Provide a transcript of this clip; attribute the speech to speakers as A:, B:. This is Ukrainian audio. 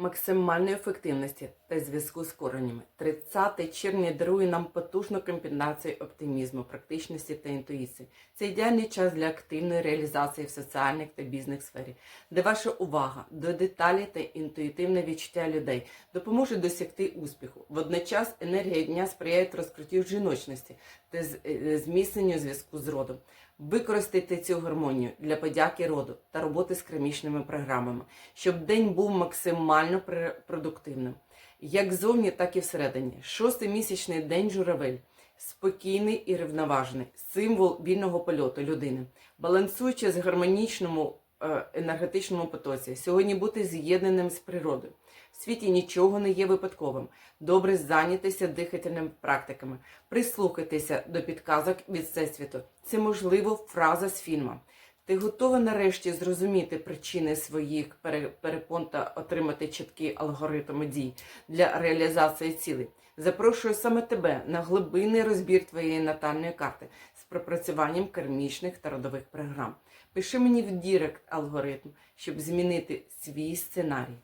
A: максимальної ефективності та зв'язку з коренями. 30 червня дарує нам потужну комбінацію оптимізму, практичності та інтуїції. Це ідеальний час для активної реалізації в соціальних та бізнес-сфері, де ваша увага до деталі та інтуїтивне відчуття людей допоможе досягти успіху. Водночас енергія дня сприяє розкриттю жіночності та е, зміцненню зв'язку з родом. Використайте цю гармонію для подяки роду та роботи з кермічними програмами, щоб день був максимально пр- продуктивним. Як зовні, так і всередині. Шостий місячний день журавель. Спокійний і рівноважений, символ вільного польоту людини, балансуючи з гармонічному е, енергетичному потоці, сьогодні бути з'єднаним з природою. В світі нічого не є випадковим. Добре зайнятися дихательними практиками, прислухайтеся до підказок від Всесвіту. Це можливо фраза з фільму. Ти готова нарешті зрозуміти причини своїх перепон та отримати чіткий алгоритм дій для реалізації цілей. Запрошую саме тебе на глибинний розбір твоєї натальної карти з пропрацюванням кермічних та родових програм. Пиши мені в Дірект алгоритм, щоб змінити свій сценарій.